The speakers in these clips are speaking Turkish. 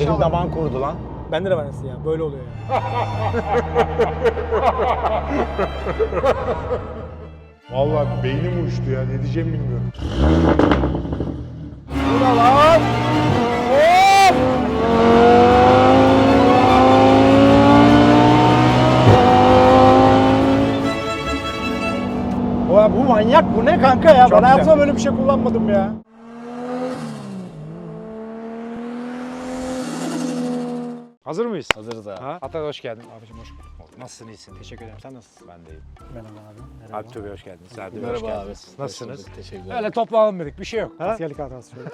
Benim damağım kurudu lan. Bende de var ya. Böyle oluyor ya. Vallahi beynim uçtu ya. Ne diyeceğimi bilmiyorum. Oha bu manyak bu ne kanka ya? Çok ben güzel. hayatımda böyle bir şey kullanmadım ya. Hazır mıyız? Hazırız abi. Ha? Ata hoş geldin. Abicim hoş bulduk. Nasılsın iyisin? Teşekkür ederim. Sen nasılsın? Ben de iyiyim. Merhaba abi. Merhaba. Alp Tübe hoş geldiniz. Serdi Bey hoş Merhaba abi. geldiniz. Nasılsınız? Hoş bulduk, Teşekkür ederim. Öyle toplanalım dedik bir şey yok. Ha? Askerlik hatası şöyle.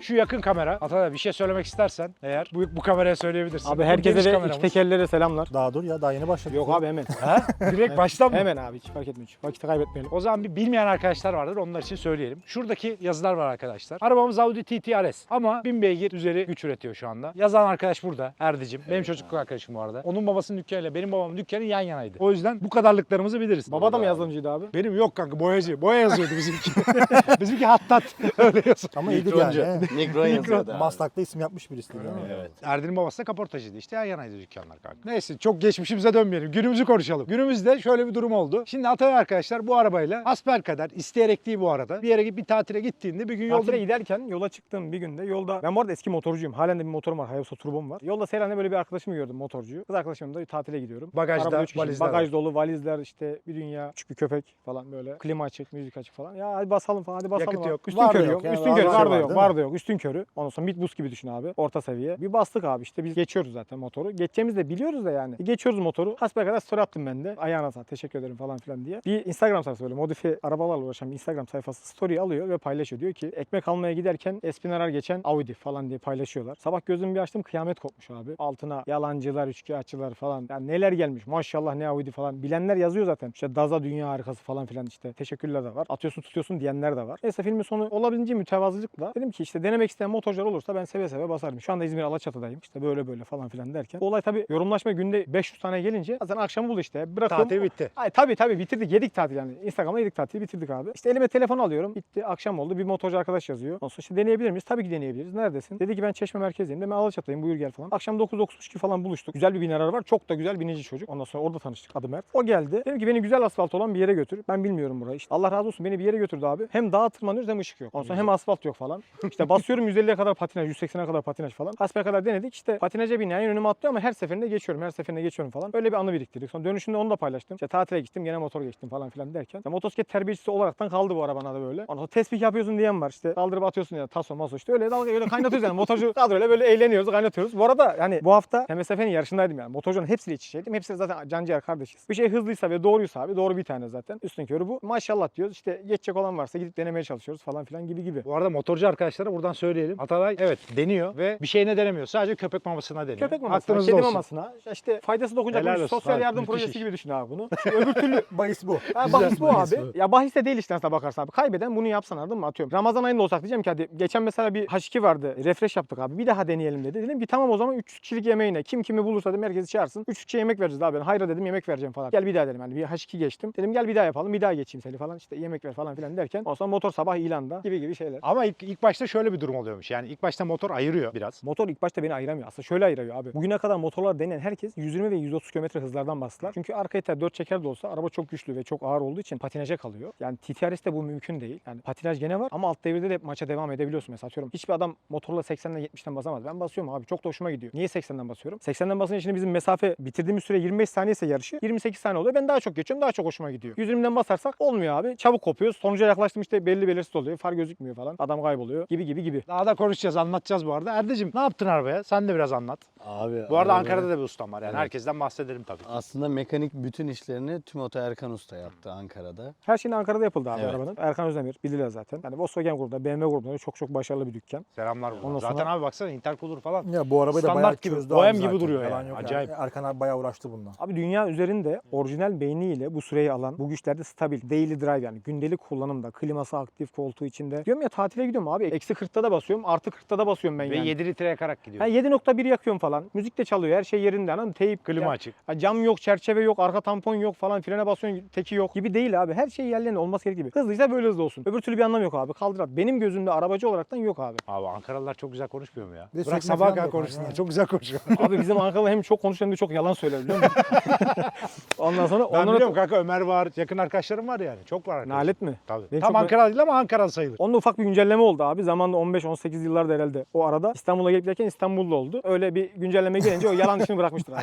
Şu yakın kamera. Ata bir şey söylemek istersen eğer bu, bu kameraya söyleyebilirsin. abi Bu herkese geniş de kameramız. iki tekerlere selamlar. Daha dur ya daha yeni başladık. Yok abi hemen. Ha? Direkt baştan mı? hemen abi hiç fark etmiyor. Hiç Vakit kaybetmeyelim. O zaman bir bilmeyen arkadaşlar vardır. Onlar için söyleyelim. Şuradaki yazılar var arkadaşlar. Arabamız Audi TT RS ama 1000 beygir üzeri güç üretiyor şu anda. Yazan arkadaş burada. Erdicim. Benim çocukluk arkadaşım bu arada. Onun babasının dükkanıyla benim babamın dükkanı yan yanaydı. O yüzden bu kadarlıklarımızı biliriz. Baba da mı yazılımcıydı abi? Benim yok kanka boyacı. Boya yazıyordu bizimki. bizimki hattat. Öyle yazıyor. Ama iyidir Mikroncu. yani. he. Mikron yazıyordu abi. Maslak'ta isim yapmış birisi değil mi? Evet. Erdin'in babası da kaportacıydı işte yan yanaydı dükkanlar kanka. Neyse çok geçmişimize dönmeyelim. Günümüzü konuşalım. Günümüzde şöyle bir durum oldu. Şimdi Atay arkadaşlar bu arabayla asbelkader isteyerek değil bu arada. Bir yere bir tatile gittiğinde bir gün yolda Tatile giderken yola çıktığım bir günde yolda ben bu arada eski motorcuyum. Halen de bir motorum var. Hayabusa turbom var. Yolda Seyran'da böyle bir arkadaşımı gördüm motorcuyu. Kız arkadaşımla da tatile gidiyorum. Bagajda üç kişi. valizler Bagaj var. dolu valizler işte bir dünya küçük bir köpek falan böyle. Klima açık, müzik açık falan. Ya hadi basalım falan hadi basalım. Yakıt abi. yok. Üstün Var körü yok yok. yani, Üstün var körü da var da var, yok. Var da yok. Üstün körü. Ondan sonra midbus gibi düşün abi. Orta seviye. Bir bastık abi işte biz geçiyoruz zaten motoru. Geçeceğimizi de biliyoruz da yani. Geçiyoruz motoru. Hasbelkader story attım ben de. Ayağına sağ teşekkür ederim falan filan diye. Bir Instagram sayfası böyle modifiye arabalarla uğraşan bir Instagram sayfası story alıyor ve paylaşıyor. Diyor ki ekmek almaya giderken Espinarar geçen Audi falan diye paylaşıyorlar. Sabah gözümü bir açtım kıyamet kopmuş abi. Altına yalancılar, üçkağıtçılar falan. Yani neler gelmiş maşallah ne Audi falan. Bilenler yazıyor zaten. İşte Daza dünya harikası falan filan işte. Teşekkürler de var. Atıyorsun tutuyorsun diyenler de var. Neyse filmin sonu olabildiğince mütevazılıkla dedim ki işte denemek isteyen motorcular olursa ben seve seve basarım. Şu anda İzmir Alaçatı'dayım. İşte böyle böyle falan filan derken. Olay tabii yorumlaşma günde 500 tane gelince zaten akşamı buldu işte. Bırakıyorum. tatil bitti. Ay tabii tabii bitirdik yedik tatil yani. Instagram'da yedik tatili bitirdik abi. İşte elime telefon alıyorum. Bitti akşam oldu. Bir motorcu arkadaş yazıyor. Ondan sonra işte deneyebilir miyiz? Tabii ki deneyebiliriz. Neredesin? Dedi ki ben Çeşme merkezdeyim. Dedim ben Alaçatı'dayım buyur gel falan. Akşam 9-9.30 falan buluştuk. Güzel bir biner var. Çok da güzel binici çocuk. Ondan sonra orada tanıştık. Adı Mert. O geldi. Dedim ki beni güzel asfalt olan bir yere götür. Ben bilmiyorum burayı. İşte Allah razı olsun beni bir yere götürdü abi. Hem dağa tırmanıyoruz hem ışık yok. Ondan sonra hem asfalt yok falan. İşte basıyorum 150'ye kadar patinaj, 180'e kadar patinaj falan. Hasbel kadar denedik. İşte patinaja binen önüme atlıyor ama her seferinde geçiyorum. Her seferinde geçiyorum falan. Öyle bir anı biriktirdik. Sonra dönüşünde onu da paylaştım. İşte tatile gittim gene motor geçtim falan filan derken. İşte motosiklet terbiyecisi olaraktan kaldı bu arabana da böyle. Sonra tespih yapıyorsun diyen var. İşte kaldırıp atıyorsun ya taso maso işte öyle dalga öyle kaynatıyoruz yani. Motorcu kadroyla böyle eğleniyoruz kaynatıyoruz. Bu arada yani bu hafta MSF'nin yarışındaydım yani. Motorcunun hepsiyle iç içeydim. Hepsi zaten canciğer kardeşiz. Bir şey hızlıysa ve doğruysa abi doğru bir tane zaten. Üstün körü bu. Maşallah diyoruz. İşte geçecek olan varsa gidip denemeye çalışıyoruz falan filan gibi gibi. Bu arada motorcu arkadaşlara buradan söyleyelim. Atalay evet deniyor ve bir şeyine denemiyor. Sadece köpek mamasına deniyor. Köpek mamasına, Aklınızda kedi olsun. mamasına, işte faydası dokunacak Helal bir olsun sosyal abi, yardım müthiş projesi iş. gibi düşün abi bunu. Şimdi öbür türlü Bahis bu. Ha, bahis bu bahis abi. Ya bahis de değil işte aslına bakarsan abi. Kaybeden bunu yapsan anladın mı? Atıyorum. Ramazan ayında olsak diyeceğim ki hadi geçen mesela bir H2 vardı. Refresh yaptık abi. Bir daha deneyelim dedi. Dedim ki tamam o zaman 3 kişilik yemeğine kim kimi bulursa dedim herkesi çağırsın. 3 kişiye yemek vereceğiz abi. Ben hayra dedim yemek vereceğim falan. Gel bir daha dedim yani bir H2 geçtim. Dedim gel bir daha yapalım. Bir daha geçeyim seni falan. İşte yemek ver falan filan derken. O zaman motor sabah ilanda gibi gibi şeyler. Ama ilk, ilk başta şöyle bir durum oluyormuş. Yani ilk başta motor ayırıyor biraz. Motor ilk başta beni ayıramıyor. Aslında şöyle ayırıyor abi. Bugüne kadar motorlar denen herkes 120 ve 130 km hızlardan bastılar. Çünkü arka iter 4 çeker de olsa araba çok güçlü ve çok ağır olduğu için patinaja kalıyor. Yani TTRS'te bu mümkün değil. Yani patinaj gene var ama alt devirde de maça devam edebiliyorsun. Mesela atıyorum hiçbir adam motorla 80'den 70'ten basamaz. Ben basıyorum abi. Çok da hoşuma gidiyor. Niye 80'den basıyorum? 80'den basınca şimdi bizim mesafe bitirdiğimiz süre 25 saniye ise yarışı 28 saniye oluyor. Ben daha çok geçiyorum. Daha çok hoşuma gidiyor. 120'den basarsak olmuyor abi. Çabuk kopuyoruz. Sonuca yaklaştım işte belli belirsiz oluyor. Far gözükmüyor falan. Adam kayboluyor. Gibi gibi gibi. Daha da konuşacağız, anlatacağız bu arada. Erdicim ne yaptın arabaya? Sen de biraz anlat. Abi. Bu arada arabaya- Ankara'da da bir ustam var. Yani Evet. herkesten bahsedelim tabii. Aslında mekanik bütün işlerini Timoto Erkan Usta yaptı Ankara'da. Her şeyin Ankara'da yapıldı abi Evet. arabanın. Erkan Özdemir bilirler zaten. Yani Volkswagen grubunda, BMW grubunda çok çok başarılı bir dükkan. Selamlar buradan. Ondan Zaten sonra- abi baksana intercooler falan. Ya bu arabayı da Standart kağıt gibi, Çözdü bohem abi gibi duruyor Yalan yani. yok Acayip. Erkan abi bayağı uğraştı bununla. Abi dünya üzerinde orijinal beyniyle bu süreyi alan, bu güçlerde stabil, daily drive yani gündelik kullanımda, kliması aktif, koltuğu içinde. Diyorum ya tatile gidiyorum abi. Eksi 40'ta da basıyorum, artı 40'ta da basıyorum ben Ve yani. 7 litre yakarak gidiyor. Ha, 7.1 yakıyorum falan. Müzik de çalıyor. Her şey yerinde. Anladın? Teyip, Klima ya- açık. Ha, cam yok, çerçeve yok, arka tampon yok falan. Frene basıyorsun teki yok gibi değil abi. Her şey yerlerinde olması gerektiği gibi. Hızlıysa böyle hızlı olsun. Öbür türlü bir anlam yok abi. Kaldır at. Benim gözümde arabacı olaraktan yok abi. Abi Ankaralılar çok güzel konuşmuyor mu ya? Bırak falan kadar konuşsunlar. Çok güzel konuşuyor. Abi bizim Ankaralı hem çok konuşuyor hem de çok yalan söyler biliyor musun? Ondan sonra ben onlara... biliyorum kanka Ömer var, yakın arkadaşlarım var yani. Çok var arkadaşım. Nalet mi? Tabii. Benim Tam çok- Ankara değil ama Ankara sayılır. Onda ufak bir güncelleme oldu abi. Zamanında 15-18 yıllarda herhalde o arada İstanbul'a gelip gelirken İstanbul'da oldu. Öyle bir güncelleme gelince o yalan işini bırakmıştır abi.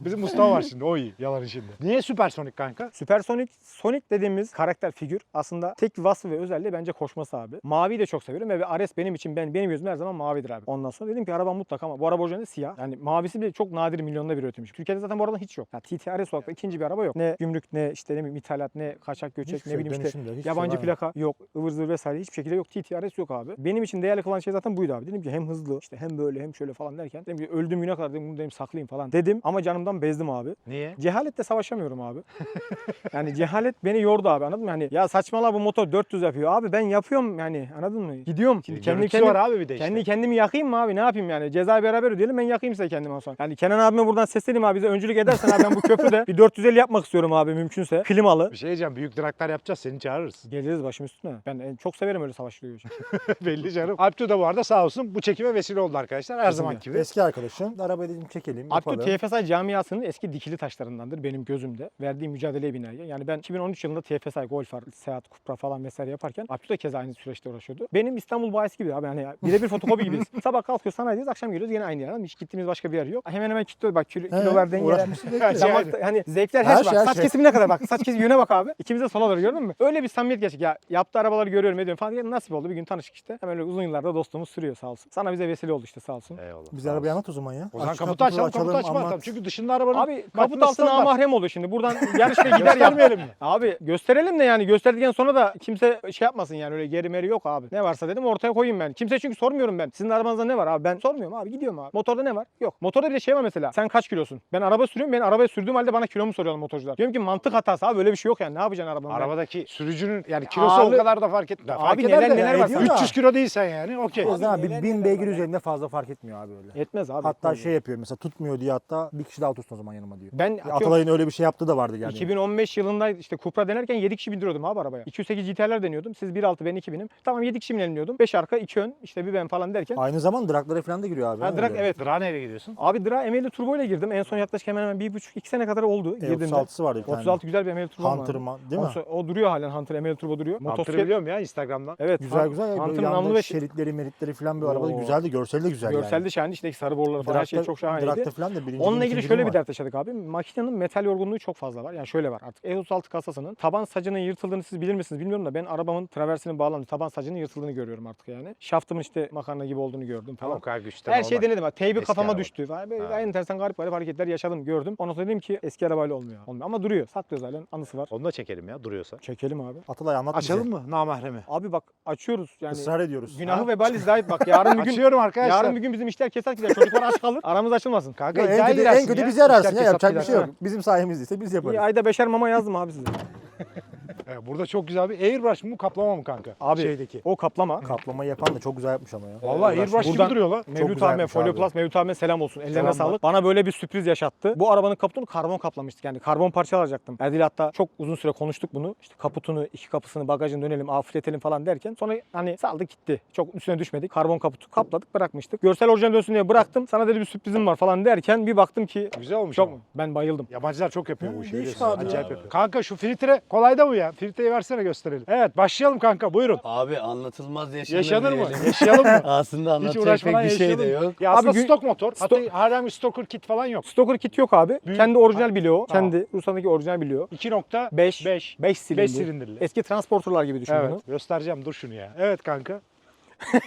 Bizim Mustafa var şimdi o iyi yalan işinde. Niye süpersonik kanka? Süpersonik, Sonic dediğimiz karakter figür aslında tek vasfı ve özelliği bence koşması abi. Maviyi de çok seviyorum ve Ares benim için ben benim gözümde her zaman mavidir abi. Ondan sonra dedim ki araba mutlaka ama bu araba orijinali siyah. Yani mavisi bile çok nadir milyonda bir üretilmiş. Türkiye'de zaten bu arada hiç yok. Ya TT Ares olarak da ikinci bir araba yok. Ne gümrük ne işte ne bileyim ithalat ne kaçak göçek Hiçbir ne şey, bileyim işte şey yabancı var. plaka yok. ıvır zıvır vesaire hiçbir şekilde yok. TT Ares yok abi. Benim için değerli kılan şey zaten buydu abi. Dedim ki hem hızlı işte hem böyle hem şöyle falan derken dedim ki öldüğüm güne kadar dedim bunu dedim saklayayım falan dedim ama canımdan bezdim abi. Niye? Cehaletle savaşamıyorum abi. yani cehalet beni yordu abi anladın mı? Hani ya saçmalama bu motor 400 yapıyor. Abi ben yapıyorum yani anladın mı? Gidiyorum. Şimdi kendi kendim, var abi bir de işte. kendi kendimi yakayım mı abi ne yapayım yani? Cezayı beraber ödeyelim ben yakayım size kendimi o zaman. Yani Kenan abime buradan sesleneyim abi bize öncülük edersen abi ben bu köprüde bir 450 yapmak istiyorum abi mümkünse. Klimalı. Bir şey diyeceğim büyük draklar yapacağız seni çağırırız. Geliriz başım üstüne. Ben en- çok severim öyle savaşlıyor. Belli canım. Alptu da bu arada sağ olsun bu çekime vesile oldu arkadaşlar her zaman gibi. Eski arkadaşım. Arabayı dedim çekelim. Abdü yapalım. TFSI camiasının eski dikili taşlarındandır benim gözümde. Verdiği mücadeleye binaen. Yani ben 2013 yılında TFSI, Golf R, Seat, Cupra falan vesaire yaparken Abdü de keza aynı süreçte uğraşıyordu. Benim İstanbul bayisi gibi abi. Hani birebir fotokopi gibiyiz. Sabah kalkıyoruz sanayideyiz, akşam geliyoruz yine aynı yer. Ama Hiç gittiğimiz başka bir yer yok. Hemen hemen kilo, bak kilo, He, kilolar dengeler. Damak, hani zevkler her, Her şey. şey, her Bak, saç şey. kesimine kadar bak. Saç kesimi yöne bak abi. İkimiz de sola doğru gördün mü? Öyle bir samimiyet gerçek. Ya yaptığı arabaları görüyorum ediyorum falan. Ya Nasip oldu bir gün tanıştık işte. Hemen öyle uzun yıllarda dostluğumuz sürüyor sağ olsun. Sana bize vesile oldu işte sağ olsun. Eyvallah. Bize arabayı anlat o zaman ya. O zaman Aç kaputu açalım, kaputu açma atalım. Çünkü dışında arabanın Abi kaput altına mahrem oldu şimdi. Buradan yarışta gider ya. Göstermeyelim mi? Abi gösterelim de yani gösterdikten sonra da kimse şey yapmasın yani öyle geri meri yok abi. Ne varsa dedim ortaya koyayım ben. Kimse çünkü sormuyorum ben. Sizin arabanızda ne var abi? Ben sormuyorum abi gidiyorum abi. Motorda ne var? Yok. Motorda bir de şey var mesela. Sen kaç kilosun? Ben araba sürüyorum. Ben arabayı sürdüğüm halde bana kilomu soruyorlar motorcular. Diyorum ki mantık hatası abi böyle bir şey yok yani. Ne yapacaksın arabamı? ben? Arabadaki sürücünün yani kilosu Ağırlığı- o kadar da fark etmiyor. Fark Abi eder neler de neler yani var ediyor sana. da. 300 kilo değilsen yani okey. O yüzden abi neler bin beygir üzerinde fazla fark etmiyor abi öyle. Etmez abi. Hatta etmez şey yapıyor mesela tutmuyor diye hatta bir kişi daha otursun o zaman yanıma diyor. ben Ya atıyorum, Atalay'ın öyle bir şey yaptığı da vardı yani. 2015 yılında işte Cupra denerken 7 kişi bindiriyordum abi arabaya. 208 GT'ler deniyordum. Siz 1.6 ben 2.000'im. Tamam 7 kişi binelim diyordum. 5 arka 2 ön işte bir ben falan derken. Aynı zaman draklara falan da giriyor abi. Ha, direkt evet. Dra nereye gidiyorsun? Abi Dra emeğli turbo ile girdim. En son yaklaşık hemen hemen 1,5-2 sene kadar oldu. Girdiğimde. E36'sı vardı bir tane. 36 güzel bir emeğli turbo Hunter değil mi? Sonra- O duruyor halen Hunter emeğli turbo duruyor. Hunter'ı Motosiklet. biliyorum ya Instagram'dan. Evet. Güzel güzel. Hunter Böyle namlu yanında ve şeritleri meritleri falan bir araba Oo. güzeldi. Görseli de güzel görselde yani. şahane işte sarı boruları falan her şey çok şahaneydi. Drakta falan da birinci Onunla ilgili şöyle bir dert yaşadık abi. Makinenin metal yorgunluğu çok fazla var. Yani şöyle var artık. E36 kasasının taban sacının yırtıldığını siz bilir misiniz bilmiyorum da ben arabamın traversinin bağlandığı taban sacının yırtıldığını görüyorum artık yani. Şaftımın işte makarna gibi olduğunu gördüm falan. Tamam kadar güçten Her şey normal. denedim. Teybi Eski kafama araba. düştü. Vay be, Ha. enteresan garip garip hareketler yaşadım, gördüm. Ondan sonra dedim ki eski arabayla olmuyor. olmuyor. Ama duruyor. Saklıyoruz halen. Anısı var. Onu da çekelim ya duruyorsa. Çekelim abi. Atalay anlat bize. Açalım mı namahremi? Abi bak açıyoruz yani. Israr ediyoruz. Günahı Ha? vebali zahit bak yarın bir gün Açıyorum arkadaşlar. yarın bir gün bizim işler keser gider. Çocuklar aç kalır. Aramız açılmasın. Kanka Ya en kötü, en kötü bizi ararsın ya yapacak bir şey yok. Bizim sayemizdeyse biz yaparız. İyi, ayda beşer mama yazdım abi size. Evet, burada çok güzel bir airbrush mu kaplama mı kanka? Abi Şeydeki. o kaplama. Kaplamayı yapan da çok güzel yapmış ama ya. Vallahi airbrush gibi Buradan- duruyor lan. Mevlüt yapmış Folio abi. Plus Mevlüt abime selam olsun. Ellerine Selamlar. sağlık. Bana böyle bir sürpriz yaşattı. Bu arabanın kaputunu karbon kaplamıştık. Yani karbon parça alacaktım. Erdil hatta çok uzun süre konuştuk bunu. İşte kaputunu, iki kapısını, bagajını dönelim, afletelim falan derken. Sonra hani saldık gitti. Çok üstüne düşmedik. Karbon kaputu kapladık bırakmıştık. Görsel orijinal dönsün diye bıraktım. Sana dedi bir sürprizim var falan derken bir baktım ki Güzel olmuş çok ama. Ben bayıldım. Yabancılar çok yapıyor bu işi. biliyorsun. abi Acayip ya. yapıyor. Kanka şu filtre kolay da bu ya. Filtreyi versene gösterelim. Evet başlayalım kanka buyurun. Abi anlatılmaz yaşanır Yaşanır mı? diyelim. Yaşayalım mı? Aslında Hiç anlatacak uğraşmadan pek bir şey de yaşayalım. yok. Ya aslında Abi gün- stok motor. Sto- Hatta herhangi bir stoker kit falan yok. Stoker kit yok abi. Büyük- Kendi orijinal bloğu. Tamam. Kendi Rusya'daki orijinal bloğu. 2.5 5 5 silindirli. 5 silindirli. Eski transporterlar gibi düşün Evet bunu. göstereceğim dur şunu ya. Evet kanka.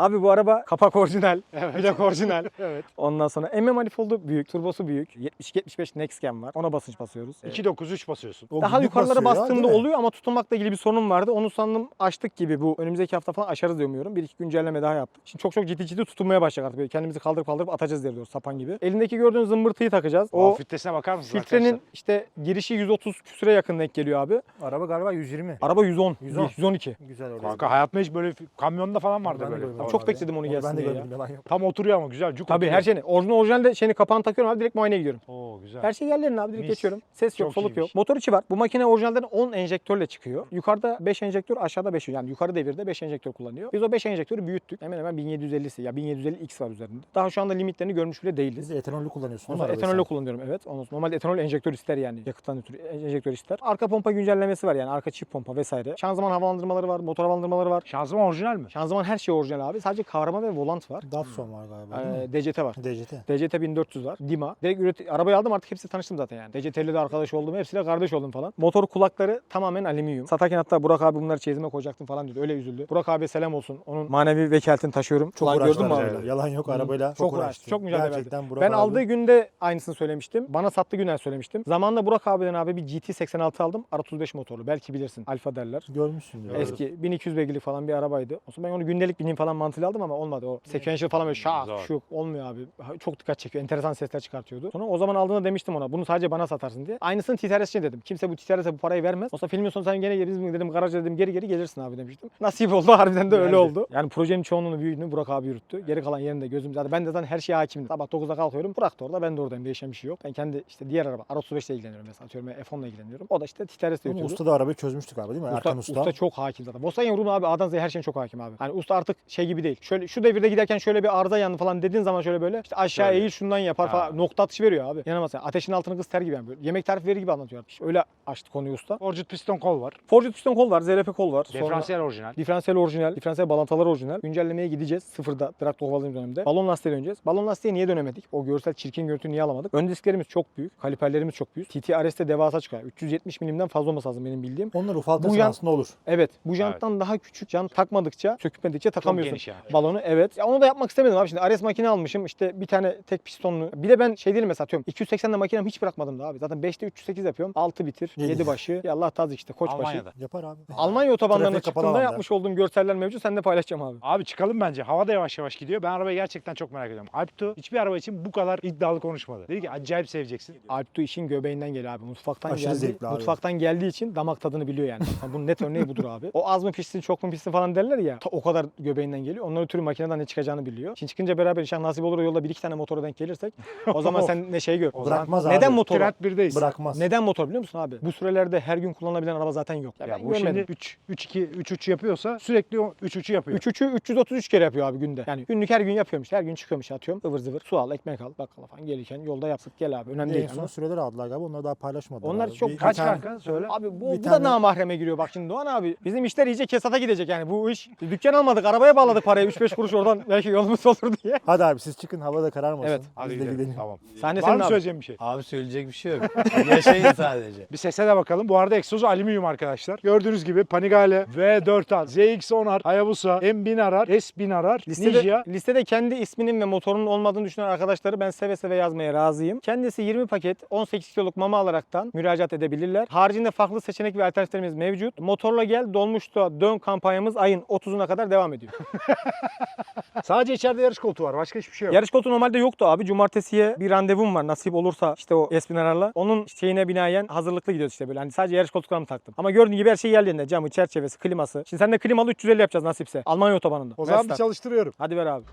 Abi bu araba kapak orijinal, plak orijinal. Evet. Ondan sonra emme manifoldu büyük, turbosu büyük. 70-75 Next Gen var. Ona basınç basıyoruz. 293 basıyorsun. O Daha yukarılara ya, bastığımda mi? oluyor ama tutunmakla ilgili bir sorunum vardı. Onu sandım açtık gibi bu önümüzdeki hafta falan aşarız diye umuyorum. Bir iki güncelleme daha yaptık. Şimdi çok çok ciddi ciddi tutunmaya başlayacak artık. Böyle kendimizi kaldırıp kaldırıp atacağız diye diyoruz sapan gibi. Elindeki gördüğünüz zımbırtıyı takacağız. O O filtresine bakar mısınız filtrenin arkadaşlar? işte girişi 130 küsüre yakın denk geliyor abi. Araba galiba 120. Araba 110, 110. 112. Güzel öyle. Kanka hayatımda hiç böyle kamyonda falan vardı Ben de böyle. Gördüm Çok abi. bekledim onu Ben gelsin de diye ya. gördüm yalan yok. Tam oturuyor ama güzel. Cuk Tabii oturuyor. her şeyini. Orijinal orijinalde şeyini kapağını takıyorum abi direkt muayeneye gidiyorum. Oo güzel. Her şey yerlerine abi direkt Mis. geçiyorum. Ses yok, Çok soluk iyiymiş. yok. Motor içi var. Bu makine orijinalden 10 enjektörle çıkıyor. Yukarıda 5 enjektör, aşağıda 5 yani yukarı devirde 5 enjektör kullanıyor. Biz o 5 enjektörü büyüttük. Hemen hemen 1750'si ya 1750X var üzerinde. Daha şu anda limitlerini görmüş bile değiliz. Siz de etanollü kullanıyorsunuz. Ondan arabayı sen. kullanıyorum evet. Ondan sonra normalde etanol enjektör ister yani. Yakıttan ötürü enjektör ister. Arka pompa güncellemesi var yani. Arka çift pompa vesaire. Şanzıman havalandırmaları var. Motor havalandırmaları var. Şanzıman orijinal mi? Şanzıman her şey orijinal abi. Sadece kavrama ve volant var. Datsun var galiba? Ee, DCT var. DCT. DCT 1400 var. Dima. Direkt üreti arabayı aldım artık hepsi tanıştım zaten yani. DCT'li de arkadaş oldum. Hepsiyle kardeş oldum falan. Motor kulakları tamamen alüminyum. Satarken hatta Burak abi bunları çeyizime koyacaktım falan diyordu. Öyle üzüldü. Burak abi selam olsun. Onun manevi vekaletini taşıyorum. Çok uğraştılar. gördün mü abi? Yalan yok arabayla. Çok Çok, uğraştı, çok mücadele verdi. Burak ben abi- aldığı günde aynısını söylemiştim. Bana sattığı günden söylemiştim. Zamanında Burak abiden abi bir GT86 aldım. R35 motorlu. Belki bilirsin. Alfa derler. Görmüşsün. Eski 1200 beygirlik falan bir arabaydı. O zaman ben onu gündelik bineyim falan mantığıyla aldım ama olmadı. O sequential falan böyle şak şu olmuyor abi. Çok dikkat çekiyor. Enteresan sesler çıkartıyordu. Sonra o zaman aldığında demiştim ona bunu sadece bana satarsın diye. Aynısını TTRS için dedim. Kimse bu TTRS'e bu parayı vermez. O zaman filmin sonu sen gene geliriz mi dedim. Garaja dedim geri geri gelirsin abi demiştim. Nasip oldu harbiden de öyle oldu. Yani projenin çoğunluğunu büyüğünü Burak abi yürüttü. Geri kalan yerinde gözüm zaten ben de zaten her şeye hakimdim. Sabah 9'da kalkıyorum. Burak da orada ben de oradayım. Değişen bir şey yok. Ben kendi işte diğer araba R35 ile ilgileniyorum mesela. Atıyorum ben F10 ile ilgileniyorum. O da işte TTRS ile usta da arabayı çözmüştük abi değil mi? Usta, Erkan usta. Usta. çok hakim zaten. Volkswagen Yavru'nun abi A'dan Z'ye her şeyin çok hakim abi. Hani usta artık şey gibi değil. Şöyle şu devirde giderken şöyle bir arıza yandı falan dediğin zaman şöyle böyle işte aşağı Şöyle. eğil şundan yapar Ha. falan. Nokta atışı veriyor abi. Yanamaz yani. Ateşin altını kız ter gibi yani böyle. Yemek tarifi verir gibi anlatıyor. İşte öyle açtı konuyu usta. Forged piston kol var. Forged piston kol var, ZRP kol var. Sonra Diferansiyel orijinal. Diferansiyel orijinal, diferansiyel balantalar orijinal. Güncellemeye gideceğiz sıfırda Traktor kovaladığım dönemde. Balon lastiğe döneceğiz. Balon lastiğe niye dönemedik? O görsel çirkin görüntüyü niye alamadık? Ön disklerimiz çok büyük, kaliperlerimiz çok büyük. TT RS'te devasa çıkıyor. 370 milimden fazla olması lazım benim bildiğim. Onlar ufaltırsın Bu yan- aslında olur. Evet, bu janttan daha küçük jant takmadıkça, sökmedikçe takamıyorsun. Geniş yani. Balonu evet. Ya onu da yapmak istemedim abi şimdi. Ares makine almışım işte bir tane tek pistonlu. Bir de ben şey değilim mesela atıyorum. 280'de makinem hiç bırakmadım da abi. Zaten 5'te 308 yapıyorum. 6 bitir, Yedi. 7 başı. Ya Allah tazik işte koç başı. Almanya'da. Yapar abi. Almanya otobanlarına Trafik kapalı çıktığımda alanda. yapmış olduğum görseller mevcut. Seninle paylaşacağım abi. Abi çıkalım bence. Hava da yavaş yavaş gidiyor. Ben arabayı gerçekten çok merak ediyorum. Alptu hiçbir araba için bu kadar iddialı konuşmadı. Dedi ki acayip seveceksin. Alptu işin göbeğinden geliyor abi. Mutfaktan Aşırı geldi. zevkli abi. Mutfaktan geldiği için damak tadını biliyor yani. Yani Bunun net örneği budur abi. O az mı pişsin çok mu pişsin falan derler ya. ta o kadar göbeğinden geliyor. Ondan ötürü makineden ne çıkacağını biliyor. Şimdi çıkınca beraber inşallah nasip olur da yolda bir iki tane motora denk gelirsek. O zaman sen ne şey gör. O zaman Bırakmaz abi. Neden motor? Trend 1'deyiz. Bırakmaz. Neden motor biliyor musun abi? Bu sürelerde her gün kullanabilen araba zaten yok. Ya, Ya ben bu görmedim. şimdi 3 3 2 3 3 yapıyorsa sürekli o 3 3'ü yapıyor. 3 3'ü 333 kere yapıyor abi günde. Yani günlük her gün yapıyormuş. Her gün çıkıyormuş atıyorum. ıvır zıvır. Su al, ekmek al, bakkala falan gelirken yolda yapsın. Gel abi. Önemli En değil. son ama. süreleri aldılar galiba. Onları daha paylaşmadılar. Onlar abi. çok- Bir- Kaç bir tane- kanka söyle. Abi bu, bu tane- da namahreme giriyor bak şimdi Doğan abi. Bizim işler iyice kesata gidecek yani bu iş. Dükkan almadık arabaya bağladık parayı 3-5 kuruş oradan belki yolumuz olur diye. Hadi abi siz çıkın havada kararmasın. Evet. Hadi Biz de gidelim. gidelim. Tamam. Sahne Var senin mı abi. söyleyeceğim bir şey? Abi söyleyecek bir şey yok. Yaşayın sadece. Bir sese de bakalım. Bu arada egzozu alüminyum arkadaşlar. Gördüğünüz gibi Panigale, V4A, ZX-10R, Hayabusa, M1000 RR, S1000 RR, Listede, Ninja. listede kendi isminin ve motorunun olmadığını düşünen arkadaşları ben seve seve yazmaya razıyım. Kendisi 20 paket 18 kiloluk mama alaraktan müracaat edebilirler. Haricinde farklı seçenek ve alternatiflerimiz mevcut. Motorla gel dolmuşta dön kampanyamız ayın 30'una kadar devam ediyor. Sadece içeride yarış koltuğu var. Başka hiçbir şey yok. Yarış koltuğu normalde yoktu abi. Cumartesiye bir randevum var nasip olursa işte o Espinar'la. Onun şeyine binaen hazırlıklı gidiyoruz işte böyle. Hani sadece yarış koltuklarımı taktım. Ama gördüğün gibi her şey yerlerinde. Camı, çerçevesi, kliması. Şimdi sen de klimalı 350 yapacağız nasipse. Almanya otobanında. o zaman bir Verstappen. çalıştırıyorum. Hadi ver abi.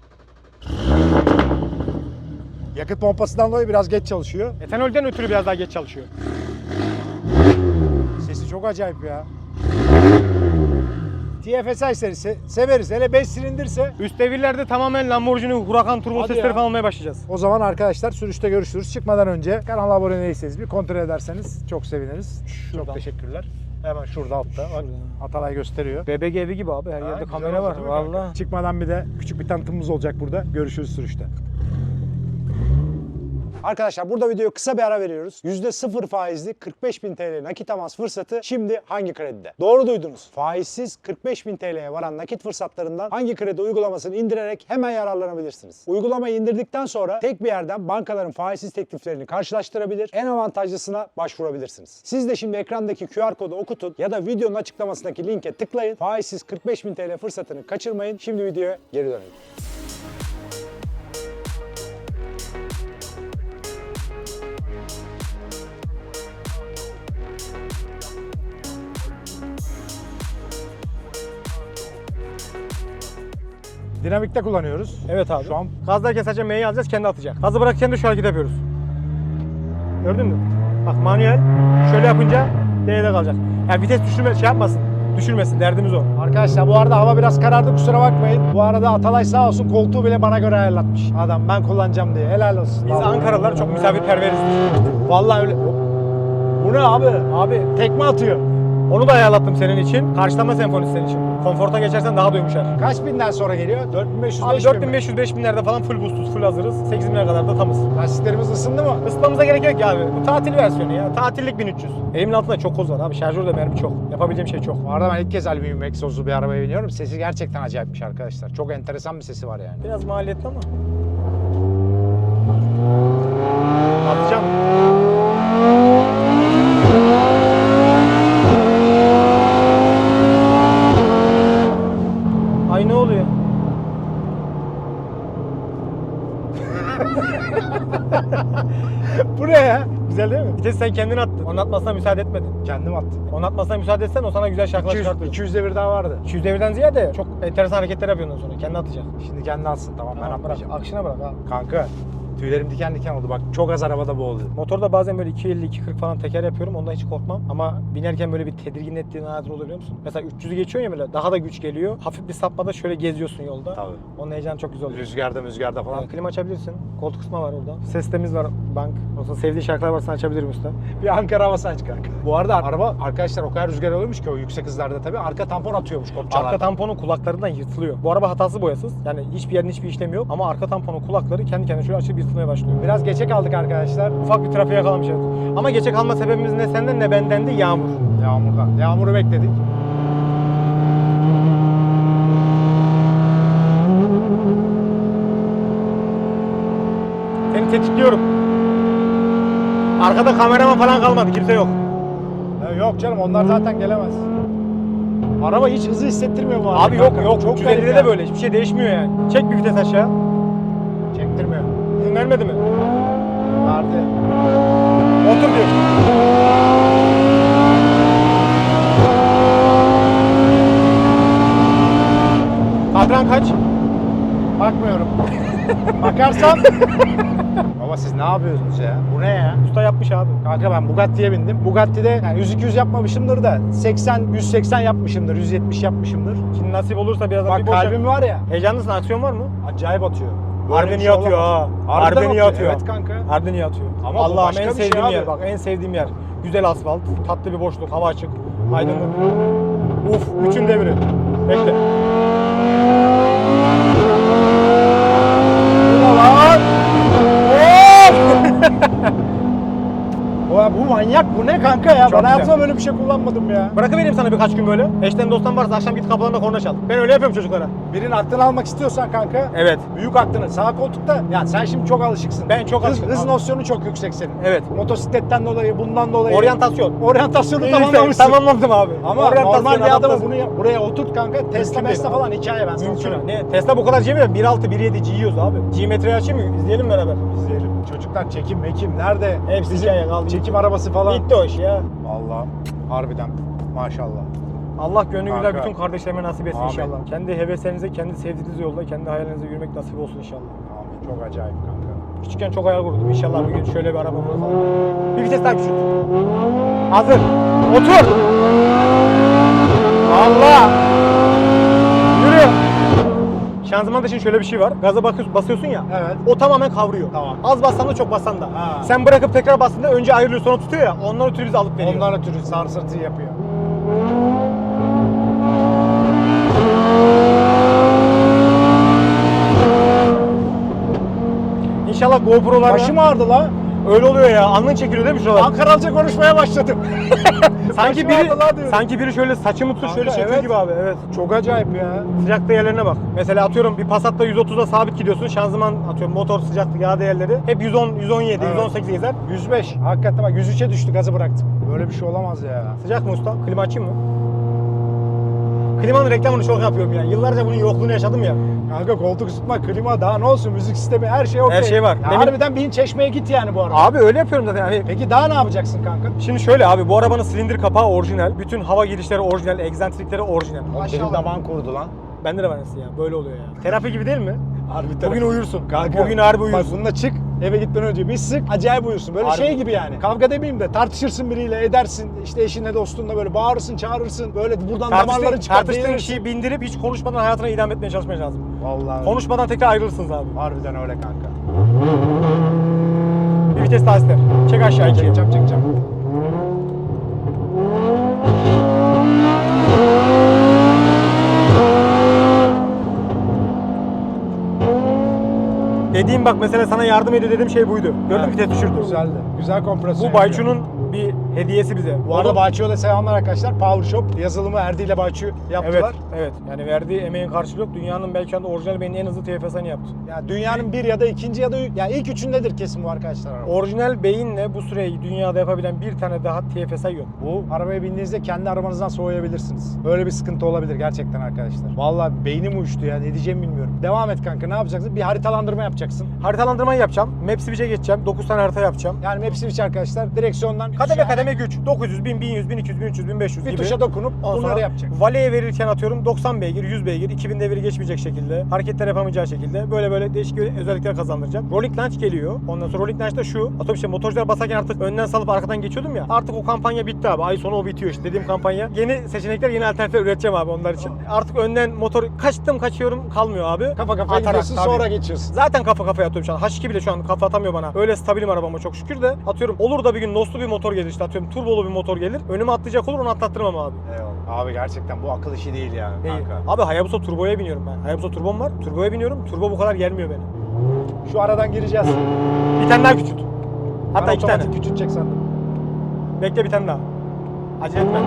Yakıt pompasından dolayı biraz geç çalışıyor. Etanolden ötürü biraz daha geç çalışıyor. Sesi çok acayip ya. TFSI serisi severiz. Hele 5 silindirse Üst devirlerde tamamen Lamborghini Huracan turbo Hadi sesleri ya. falan almaya başlayacağız. O zaman arkadaşlar sürüşte görüşürüz. Çıkmadan önce kanala abone değilseniz bir kontrol ederseniz çok seviniriz. Şuradan. Çok teşekkürler. Hemen şurada altta. Bak. Atalay gösteriyor. BBG evi gibi abi her Ha, yerde güzel kamera oldu var değil mi kanka? valla. Çıkmadan bir de küçük bir tanıtımımız olacak burada. Görüşürüz sürüşte. Arkadaşlar burada videoya kısa bir ara veriyoruz. %0 faizli 45.000 TL nakit avans fırsatı şimdi hangi kredide? Doğru duydunuz. Faizsiz 45.000 TL'ye varan nakit fırsatlarından hangi kredi uygulamasını indirerek hemen yararlanabilirsiniz. Uygulamayı indirdikten sonra tek bir yerden bankaların faizsiz tekliflerini karşılaştırabilir, en avantajlısına başvurabilirsiniz. Siz de şimdi ekrandaki QR kodu okutun ya da videonun açıklamasındaki linke tıklayın. Faizsiz 45.000 TL fırsatını kaçırmayın. Şimdi videoya geri dönelim. Dinamikte kullanıyoruz. Evet abi. Şu an Gazlarken sadece M'yi alacağız kendi atacak. Gazı bırakırken de şu hareket yapıyoruz. Gördün mü? Bak manuel şöyle yapınca D'de kalacak. Yani vites düşürme şey yapmasın. Düşürmesin derdimiz o. Arkadaşlar bu arada hava biraz karardı kusura bakmayın. Bu arada Atalay sağ olsun koltuğu bile bana göre ayarlatmış. Adam ben kullanacağım diye helal olsun. Biz Vallahi. Ankaralılar çok misafirperverizdir. Vallahi öyle. Bu ne abi? Abi Tekme atıyor. Onu da ayarlattım senin için. Karşılama senfonisi senin için. Konforta geçersen daha da yumuşar. Kaç binden sonra geliyor? 4500 Abi 4500 4500-5000'lerde falan full boostuz, full hazırız. 8000'e kadar da tamız. Lastiklerimiz ısındı mı? Isıtmamıza gerek yok ya abi. Bu tatil versiyonu ya. Tatillik 1300. Elimin altında çok koz var abi. Şarjör de mermi çok. Yapabileceğim şey çok. Bu arada ben ilk kez alüminyum egzozlu bir arabaya biniyorum. Sesi gerçekten acayipmiş arkadaşlar. Çok enteresan bir sesi var yani. Biraz maliyetli ama. Atacağım. Ay ne oluyor? Bu ne ya? Güzel değil mi? Vites sen kendin attın. Onun atmasına müsaade etmedin. Kendim attım. Onun atmasına müsaade etsen o sana güzel şarkılar 200, çıkartır. 200'de bir daha vardı. 200 devirden ziyade çok enteresan hareketler yapıyorsun sonra. Kendi atacak. Şimdi kendi atsın tamam, ben Tamam, bırak. atmayacağım. Akışına bırak abi. Kanka tüylerim diken diken oldu bak çok az arabada boğuldu. Motorda bazen böyle 250-240 falan teker yapıyorum. Ondan hiç korkmam. Ama binerken böyle bir tedirgin ettiğin anlar oluyor musun? Mesela 300'ü geçiyorsun ya böyle daha da güç geliyor. Hafif bir sapmada şöyle geziyorsun yolda. Tabii. Onun heyecanı çok güzel oluyor. Rüzgarda müzgarda falan. Yani klima açabilirsin. Koltuk kısmı var orada. Ses sistemimiz var bank. Olsa sevdiği şarkılar varsa açabilirim usta. Bir Ankara havası aç kanka. Bu arada araba arkadaşlar o kadar rüzgar alıyormuş ki o yüksek hızlarda tabii arka tampon atıyormuş kopçalar. Arka tamponun kulaklarından yırtılıyor. Bu araba hatası boyasız. Yani hiçbir yerin hiçbir işlemi yok. Ama arka tamponun kulakları kendi kendine şöyle açıp yırtılmaya başlıyor. Biraz geçe kaldık arkadaşlar. Ufak bir trafiğe evet. Ama geçe kalma sebebimiz ne senden ne benden de yağmur. Yağmurdan. Yağmuru bekledik. Seni tetikliyorum. Arkada kameraman falan kalmadı. Kimse yok. Ya yok canım onlar zaten gelemez. Araba hiç hızı hissettirmiyor bu arada. Abi yok yok. Çok 350'de garip de böyle. Hiçbir şey değişmiyor yani. Çek bir vites aşağı. Vermedi mi? Verdi. Otur diyor. Kadran kaç? Bakmıyorum. Bakarsam. Baba siz ne yapıyorsunuz ya? Bu ne ya? Usta yapmış abi. Kanka ben Bugatti'ye bindim. Bugatti'de yani 100-200 yapmamışımdır da 80 180 yapmışımdır, 170 yapmışımdır. Şimdi nasip olursa birazdan Bak bir boş kalbim var ya. Heyecanlısın aksiyon var mı? Acayip atıyor. İyi şey atıyor ha. İyi atıyor. Evet kanka. İyi atıyor. Ama Allah'ım en şey sevdiğim abi. yer bak en sevdiğim yer. Güzel asfalt, tatlı bir boşluk, hava açık, aydınlık. Uf, üçün devri. Bekle. Bu manyak bu ne kanka ya? Çok ben hayatımda böyle bir şey kullanmadım ya. Bırakıvereyim sana birkaç gün böyle. Eşten dosttan varsa akşam git kapılarında korna çal. Ben öyle yapıyorum çocuklara. Birinin aklını almak istiyorsan kanka. Evet. Büyük aklını sağ koltukta. Yani sen şimdi çok alışıksın. Ben çok hız, alışığım Hız nosyonu çok yüksek senin. Evet. Motosikletten dolayı, bundan dolayı. Oryantasyon. Oryantasyonu tamamlamışsın. Tamamladım abi. Ama normal bir adamı bunu ya- buraya oturt kanka. Tesla Mesla falan hikaye ben sana Mümkün. Ne? Tesla bu kadar G mi? 1.6, 1.7 G yiyoruz abi. G metreyi açayım mı? İzleyelim beraber. İzleyelim. Çocuklar çekim mekim nerede? Hepsi Bizim hikaye kaldı. Çekim arabası falan. Bitti o iş ya. Vallahi harbiden maşallah. Allah gönlü güzel Kanka. bütün kardeşlerime nasip etsin Amin. inşallah. Kendi heveslerinize, kendi sevdiğiniz yolda, kendi hayallerinize yürümek nasip olsun inşallah. Amin. Çok acayip kanka. Küçükken çok hayal kurdum. İnşallah bir gün şöyle bir araba olur. Bir vites daha küçült. Hazır. Otur. Allah. Şanzıman için şöyle bir şey var. Gaza bakıyorsun, basıyorsun ya. Evet. O tamamen kavruyor. Tamam. Az bassan da çok bassan da. Ha. Sen bırakıp tekrar bastığında önce ayrılıyor sonra tutuyor ya. Ondan ötürü bizi alıp veriyor. Ondan ötürü sarsıntı yapıyor. İnşallah GoPro'larla... Başım ağrıdı la. Öyle oluyor ya. Alnın çekiliyor değil mi şuralar? Ankaralıca konuşmaya başladım. sanki biri sanki biri şöyle saçımı tutup şöyle çekiyor evet. gibi abi. Evet. Çok acayip ya. Sıcaklık değerlerine bak. Mesela atıyorum bir Passat'ta 130'da sabit gidiyorsun. Şanzıman atıyorum motor sıcaklık yağ değerleri hep 110, 117, Evet. 118 gezer. 105. Hakikaten bak 103'e düştü gazı bıraktım. Böyle bir şey olamaz ya. Sıcak mı usta? Klima açayım mı? Klimanın reklamını çok yapıyorum ya. Yıllarca bunun yokluğunu yaşadım ya. Kanka koltuk ısıtma, klima daha ne olsun müzik sistemi her şey okey. Her şey var. Ya Demin- Harbiden bin çeşmeye git yani bu araba. Abi öyle yapıyorum zaten. Hani Peki daha ne yapacaksın kanka? Şimdi şöyle abi bu arabanın silindir kapağı orijinal. Bütün hava girişleri orijinal, egzantrikleri orijinal. Benim daman kurdu lan. Bende de var ya. Böyle oluyor ya. Terapi gibi değil mi? Harbi Bugün uyursun. Kanka, Bugün harbi Bak uyursun. bununla çık eve gitmeden önce bir sık acayip uyursun. Böyle Harbi. şey gibi yani. Kavga demeyeyim de tartışırsın biriyle edersin. işte eşinle dostunla böyle bağırırsın çağırırsın. Böyle buradan Tartıştığın, çıkar. tartıştığın delirsin. kişiyi bindirip hiç konuşmadan hayatına idam etmeye çalışmaya lazım. Vallahi. Konuşmadan tekrar ayrılırsınız abi. Harbiden öyle kanka. Bir vites daha ister. Çek aşağı ikiye. Çekeceğim çekeceğim. Dediğim bak mesela sana yardım ediyor dediğim şey buydu. Gördün mü vites düşürdü. Güzeldi. Güzel kompresyon. Bu Bayçu'nun hediyesi bize. Bu arada da selamlar arkadaşlar. Power Shop yazılımı Erdi ile Evet, yaptılar. evet. Yani verdiği emeğin karşılığı yok. Dünyanın belki anda orijinal beyin en hızlı TFS'ini yaptı. Yani dünyanın bir ya da ikinci ya da ya ilk üçündedir kesin bu arkadaşlar. araba. Orijinal beyinle bu süreyi dünyada yapabilen bir tane daha TFSI yok. Bu arabaya bindiğinizde kendi arabanızdan soğuyabilirsiniz. Böyle bir sıkıntı olabilir gerçekten arkadaşlar. Vallahi beynim uyuştu ya. Ne diyeceğimi bilmiyorum. Devam et kanka. Ne yapacaksın? Bir haritalandırma yapacaksın. Haritalandırmayı yapacağım. Map switch'e geçeceğim. 9 tane harita yapacağım. Yani map switch arkadaşlar direksiyondan Kademe şu- kademe güç. 900, 1000, 1100, 1200, 1300, 1500 bir gibi. tuşa dokunup Ondan bunları sonra yapacak. Valeye verirken atıyorum 90 beygir, 100 beygir, 2000 deviri geçmeyecek şekilde, hareketler yapamayacağı şekilde böyle böyle değişik özellikler kazandıracak. Rolling Launch geliyor. Ondan sonra Rolling Launch'ta şu. Atıyorum işte motorcular basarken artık önden salıp arkadan geçiyordum ya. Artık o kampanya bitti abi. Ay sonu o bitiyor işte dediğim kampanya. Yeni seçenekler, yeni alternatifler üreteceğim abi onlar için. Artık önden motor kaçtım kaçıyorum kalmıyor abi. Kafa kafaya Atarak, gidiyorsun tabii. sonra geçiyorsun. Zaten kafa kafaya atıyorum şu an. H2 bile şu an kafa atamıyor bana. Öyle stabilim arabama çok şükür de. Atıyorum olur da bir gün noslu bir motor gelir işte atıyorum turbolu bir motor gelir. Önüme atlayacak olur onu atlattırmam abi. Eyvallah. Abi gerçekten bu akıl işi değil ya Değil. kanka. Abi Hayabusa turboya biniyorum ben. Hayabusa turbom var. Turboya biniyorum. Turbo bu kadar gelmiyor benim. Şu aradan gireceğiz. Bir tane daha küçült. Hatta Ben iki tane. otomatik küçültecek sandım. Bekle bir tane daha. Acele etme.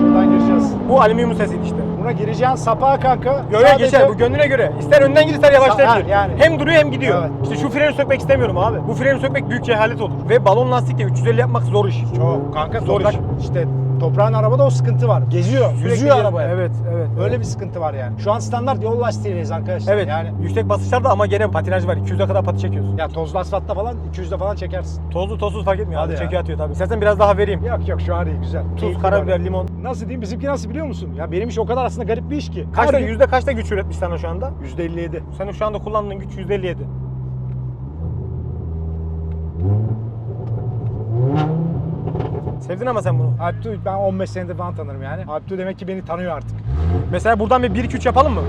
Şuradan gireceğiz. Bu alüminyum sesiydi işte. Buna gireceğin sapağa kanka. Göre sadece- geçer bu gönlüne göre. İster önden gir ister yavaşlatır. Ha, yani. Hem duruyor hem gidiyor. Evet. İşte şu freni sökmek istemiyorum abi. Bu freni sökmek büyük cehalet olur. Ve balon lastikle 350 yapmak zor iş. Çok kanka Zor toprak iş. işte toprağın arabada o sıkıntı var. Geziyor, Sürekli yüzüyor arabaya. Evet, evet. Öyle evet. bir sıkıntı var yani. Şu an standart yol lastiğiyiz arkadaşlar. Evet. Yani yüksek basışlarda ama gene patinaj var. 200'e kadar pati çekiyorsun. ya tozlu asfaltta falan 200'de falan çekersin. Tozlu tozsuz fark etmiyor Hadi ya. Çekiyor atıyor tabii. İstersen biraz daha vereyim. Yok yok şu an iyi güzel. Tuz, Keyifli karabiber, böyle. limon. Nasıl diyeyim bizimki nasıl biliyor musun? Ya benim iş o kadar aslında garip bir iş ki. Kaçta, yüzde kaçta güç üretmiş sana şu anda? %57. Senin şu anda kullandığın güç %57. Sevdin ama sen bunu. Alptu ben 15 senedir falan tanırım yani. Alptu demek ki beni tanıyor artık. Mesela buradan bir 1-2-3 yapalım mı?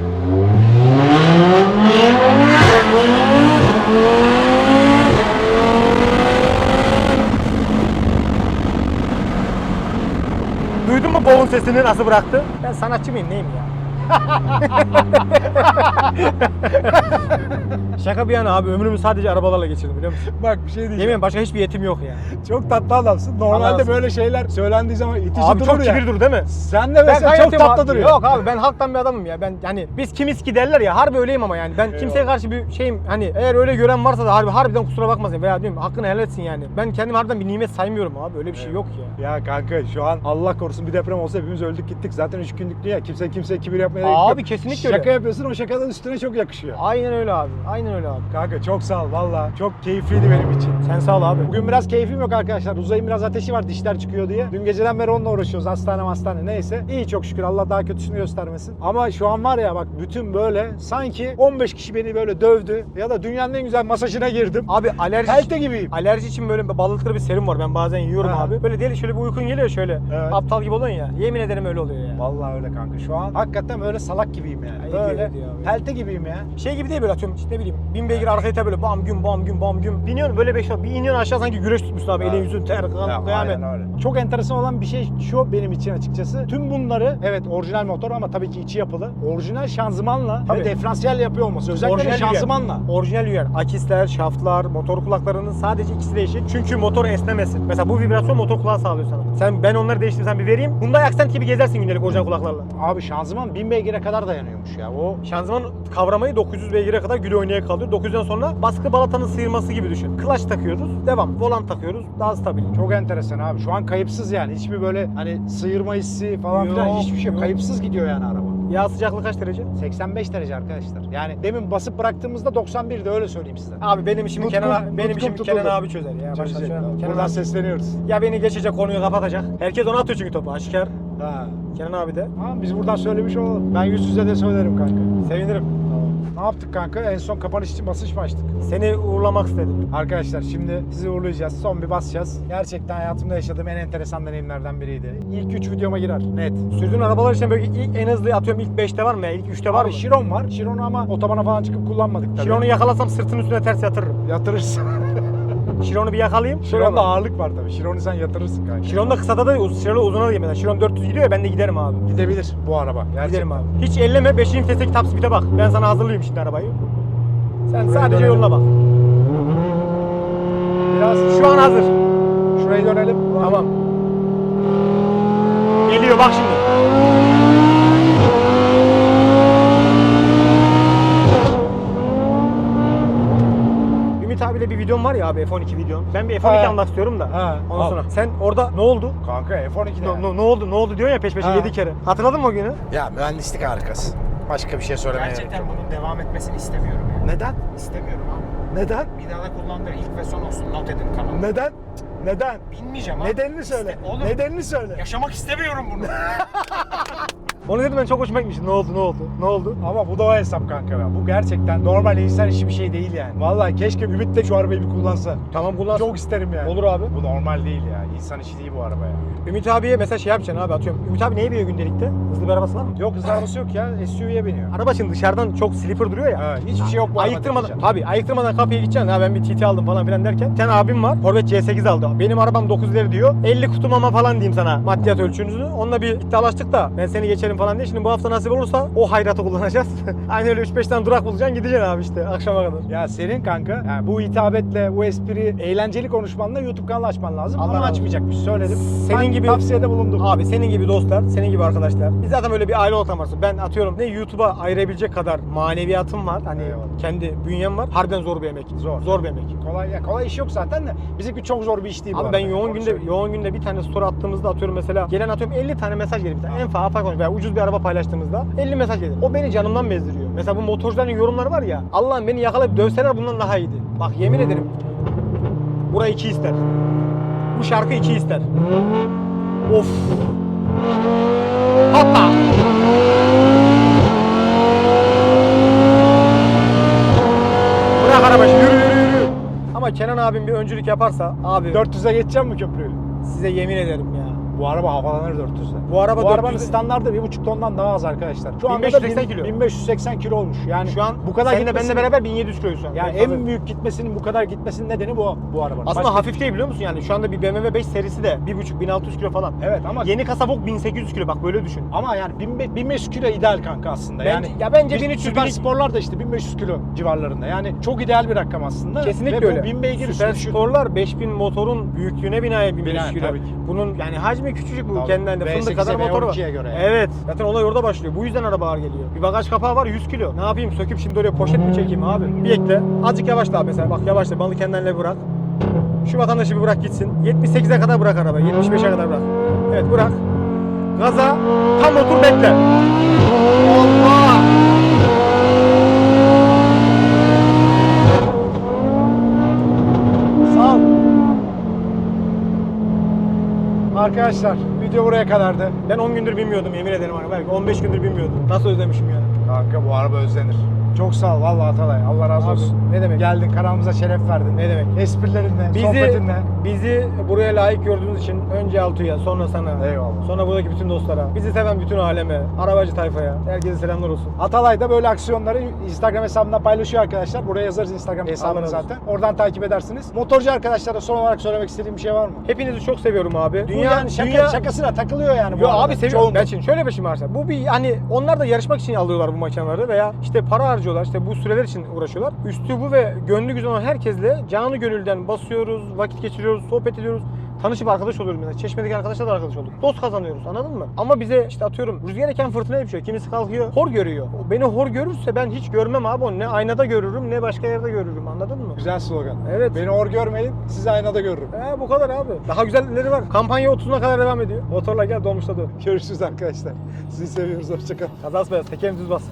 Duydun mu Bow'un sesini nasıl bıraktı? Ben sanatçı mıyım neyim ya? Şaka bir yana abi ömrümü sadece arabalarla geçirdim biliyor musun? Bak bir şey diyeceğim. Yemin başka hiçbir yetim yok ya. Çok tatlı adamsın. Normalde Adamsın. böyle şeyler söylendiği zaman itici Abi durur çok ya. kibir dur değil mi? Sen de mesela çok tatlı duruyor. Yok abi ben halktan bir adamım ya. Ben yani biz kimiz ki derler ya harbi öyleyim ama yani. Ben kimseye karşı bir şeyim hani eğer öyle gören varsa da harbi harbiden kusura bakmasın veya diyorum hakkını helal etsin yani. Ben kendimi harbiden bir nimet saymıyorum abi. Öyle bir şey yok ya. Ya kanka şu an Allah korusun bir deprem olsa hepimiz öldük gittik. Zaten 3 günlük dünya. Kimse kimseye kibir yapmaya gerek yok. Abi kesinlikle Şaka öyle. yapıyorsun o şakanın üstüne çok yakışıyor. Aynen öyle abi. Aynen öyle abi. Kanka çok sağ ol valla. Çok keyifliydi benim için. Sen sağ ol abi. Bugün biraz keyfim yok arkadaşlar. Uzay'ın biraz ateşi var dişler çıkıyor diye. Dün geceden beri onunla uğraşıyoruz. Hastane hastane neyse. İyi çok şükür Allah daha kötüsünü göstermesin. Ama şu an var ya bak bütün böyle sanki 15 kişi beni böyle dövdü. Ya da dünyanın en güzel masajına girdim. Abi alerji Pelte gibiyim. Alerji için böyle ballıklı bir serum var. Ben bazen yiyorum Ha. abi. Böyle değil şöyle bir uykun geliyor şöyle. Evet. Aptal gibi oluyorsun ya. Yemin ederim öyle oluyor ya. Vallahi öyle kanka. Şu an hakikaten öyle salak gibiyim yani. Ay, Böyle gidiyor abi. pelte gibiyim ya. Şey gibi değil böyle atıyorum işte ne bileyim bin beygir arkaya ite böyle bam güm bam güm bam güm. Biniyorsun böyle beş bir iniyorsun aşağı sanki güreş tutmuşsun abi. Elin yüzün ter, kan, Ya, kıyamet. Çok enteresan olan bir şey şu benim için açıkçası. Tüm bunları evet orijinal motor ama tabii ki içi yapılı. Orijinal şanzımanla Tabii. ve diferansiyel yapıyor olması. Özellikle Orijinal şanzımanla. Orijinal üyer. Akisler, şaftlar, motor kulaklarının sadece ikisi değişik. Çünkü motor esnemesin. Mesela bu vibrasyon motor kulağı sağlıyor sana. Sen ben onları değiştirsen bir vereyim. Hyundai Accent gibi gezersin gündelik orijinal kulaklarla. Abi şanzıman 1000 beygire kadar dayanıyormuş ya. O Şanzıman kavramayı 900 beygire kadar gül oynaya kalıyor. 900'den sonra baskı balatanın sıyırması gibi düşün. Clutch takıyoruz, devam. Volant takıyoruz, daha stabil. çok enteresan abi. Şu an kayıpsız yani. Hiçbir böyle hani sıyırma hissi falan filan hiçbir şey yok. yok. Kayıpsız gidiyor yani araba. Yağ sıcaklığı kaç derece? 85 derece arkadaşlar. Yani demin basıp bıraktığımızda 91'de öyle söyleyeyim size. Abi benim işimi Kenan, benim nutkum işimi tutuldu. Kenan abi çözer ya. Başka Çözecek. şey- Kenan Buradan abi- sesleniyoruz. Ya beni geçecek konuyu kapatacak. Herkes ona atıyor çünkü topu aşikar. Ha. Kenan abi de. Tamam biz buradan söylemiş olalım. Ben yüz yüze de söylerim kanka. Sevinirim. Ne yaptık kanka? En son kapanış için basış mı açtık? Seni uğurlamak istedim. Arkadaşlar şimdi sizi uğurlayacağız. Son bir basacağız. Gerçekten hayatımda yaşadığım en enteresan deneyimlerden biriydi. İlk 3 videoma girer. Net. Sürdüğün arabalar için böyle ilk en hızlı atıyorum ilk 5'te var mı ya? İlk 3'te var mı? Chiron var. Chiron'u ama otobana falan çıkıp kullanmadık tabii. Chiron'u yakalasam sırtının üstüne ters yatırırım. yatırırsın. Chiron'u bir yakalayayım. bak. ağırlık var tabii. Chiron'u sen yatırırsın kanka. Chiron'da kısada da uz- Chiron'da uzuna da yemeden. Chiron 400 gidiyor ya ben de giderim abi. Gidebilir bu araba. Gerçekten. Giderim abi. Hiç elleme 5. vitesteki top speed'e bak. Ben sana hazırlayayım şimdi arabayı. Sen Buraya sadece dönelim. yoluna bak. Biraz Şu an hazır. şuraya dönelim. Tamam. Geliyor bak şimdi. Abiyle bir videom var ya abi F12 videom. Ben bir F12 Ha. almak istiyorum da. Ha, Ondan al. sonra sen orada ne oldu? Kanka F12'de. Ne, ne- ne oldu? Ne oldu diyorsun ya peş peşe Ha. 7 kere. Hatırladın mı o günü? Ya mühendislik harikası. Başka bir şey söylemeye gerek Gerçekten yok. bunun devam etmesini istemiyorum yani. Neden? İstemiyorum abi. Neden? Bir daha da kullandır ilk ve son olsun not edin kanalı. Neden? Neden? Bilmeyeceğim abi. Nedenini söyle. İste- Oğlum Nedenini söyle. yaşamak istemiyorum bunu. Onu dedim ben çok hoşuma gitmişti. Ne oldu? Ne oldu? Ne oldu? Ama bu da o hesap kanka ya. Bu gerçekten normal insan işi bir şey değil yani. Vallahi keşke Ümit de şu arabayı bir kullansa. Tamam kullan. Çok isterim yani. Olur abi. Bu normal değil ya. İnsan işi değil bu araba ya. Ümit abiye mesela şey yapacaksın abi atıyorum. Ümit abi neye biniyor gündelikte? Hızlı bir arabası var mı? Yok hız arabası yok ya. SUV'ye biniyor. Araba şimdi dışarıdan çok slipper duruyor ya. Ha, hiçbir şey yok bu arabada Ayıktırmadan, diyeceğim. tabii ayıktırmadan kapıya gideceksin. Ha ben bir TT aldım falan filan derken. Tane abim var. Corvette C8 aldı. Benim arabam 9 ileri diyor. 50 kutum ama falan diyeyim sana maddiyat ölçünüzü. Onunla bir iddialaştık da ben seni geçerim falan diye. Şimdi bu hafta nasip olursa o hayratı kullanacağız. Aynı öyle 3-5 tane durak bulacaksın gideceksin abi işte akşama kadar. Ya senin kanka yani bu hitabetle, bu espri, eğlenceli konuşmanla YouTube kanalı açman lazım. Allah Ama açmayacakmış söyledim. Senin Ben gibi- tavsiyede bulundum. Abi senin gibi dostlar, senin gibi arkadaşlar. Biz zaten böyle bir aile ortamı varız. Ben atıyorum ne YouTube'a ayırabilecek kadar maneviyatım var. Hani Eyvallah. kendi bünyem var. Harbiden zor bir emek. Zor. Zor bir emek. Kolay ya kolay iş yok zaten de. Bizimki çok zor bir iş değil bu Abi arada. ben yoğun Onu günde söyleyeyim. yoğun günde bir tane story attığımızda atıyorum mesela gelen atıyorum 50 tane mesaj gelir bir tane. En fazla fark olmuş. Ucuz bir araba paylaştığımızda 50 mesaj gelir. O beni canımdan bezdiriyor. Mesela bu motorcuların yorumları var ya. Allah'ım beni yakalayıp dövseler bundan daha iyiydi. Bak yemin ederim. Bura iki ister. Bu şarkı iki ister. Of. Hoppa. Bırak arabayı yürü yürü yürü. Ama Kenan abim bir öncülük yaparsa abi 400'e geçeceğim mi köprüyü? size yemin ederim. Bu araba havalanır 400'de. Bu araba Bu arabanın 400 standartı 1,5 tondan daha az arkadaşlar. Şu anda da 1580 bin- kilo. 1580 kilo olmuş. Yani Şu an bu kadar seninle benimle gitmesinin- beraber 1700 kiloyuz şu an. yani en büyük gitmesinin bu kadar gitmesinin nedeni bu bu arabanın. Aslında Başka- hafif değil biliyor musun yani? Şu anda bir BMW 5 serisi de 1.5-1600 kilo falan. Evet ama Yeni kasa bok 1800 kilo bak böyle düşün. ama yani 1500 1500 kilo ideal kanka aslında. Bence- yani ya bence biz 1300 süper 1300 sporlar da işte 1500 kilo civarlarında. Yani çok ideal bir rakam aslında. Kesinlikle Ve öyle. Bu 1000 beygir Süper üstü sporlar 5000 motorun büyüklüğüne binaen 1500 Binaen, kilo. tabii ki. Bunun yani hacmi küçücük bu Tabii. kendinden de fındık V8'e, kadar motoru var. V12'ye göre yani. Evet. Zaten olay orada başlıyor. Bu yüzden araba ağır geliyor. Bir bagaj kapağı var 100 kilo. Ne yapayım söküp şimdi oraya poşet mi çekeyim abi? Bir ekle. Azıcık yavaşla abi mesela. Bak yavaşla. Balı kendinden bırak. Şu vatandaşı bir bırak gitsin. 78'e kadar bırak arabayı. 75'e kadar bırak. Evet bırak. Gaza tam otur bekle. Allah! Sağ ol. Arkadaşlar video buraya kadardı. Ben 10 gündür binmiyordum yemin ederim abi. Belki 15 gündür binmiyordum. Nasıl özlemişim yani. Kanka bu araba özlenir. Çok sağ ol vallahi Atalay. Allah razı Abi, olsun. ne demek? Geldin kanalımıza şeref verdin. Ne demek? Esprilerinle, Bizi, sohbetinle. bizi buraya layık gördüğünüz için önce Altu'ya, sonra sana, Eyvallah. sonra buradaki bütün dostlara, bizi seven bütün aleme, arabacı tayfaya, herkese selamlar olsun. Atalay da böyle aksiyonları Instagram hesabından paylaşıyor arkadaşlar. Buraya yazarız Instagram hesabını zaten. Oradan takip edersiniz. Motorcu arkadaşlara son olarak söylemek istediğim bir şey var mı? Hepinizi çok seviyorum abi. Dünya, yani şaka, dünya, şakasına takılıyor yani bu Yo abi seviyorum. Ben şimdi şöyle bir şey var. Bu bir hani onlar da yarışmak için alıyorlar bu makineleri veya işte para harcıyorlar. işte bu süreler için uğraşıyorlar. Üstü bu ve gönlü güzel olan herkesle canı gönülden basıyoruz, vakit geçiriyoruz, sohbet ediyoruz. Tanışıp arkadaş oluyoruz mesela. Çeşmedeki arkadaşlar da arkadaş olduk. Dost kazanıyoruz anladın mı? Ama bize işte atıyorum rüzgar eken fırtına yapıyor. Kimisi kalkıyor hor görüyor. O Beni hor görürse ben hiç görmem abi onu. Ne aynada görürüm ne başka yerde görürüm anladın mı? Güzel slogan. Evet. Beni hor görmeyin, sizi aynada görürüm. He bu kadar abi. Daha güzelleri var. Kampanya 30'una kadar devam ediyor. Motorla gel dolmuşta dön. Görüşürüz arkadaşlar. Sizi seviyoruz. Hoşçakalın. Kazas beyaz tekerim düz bas.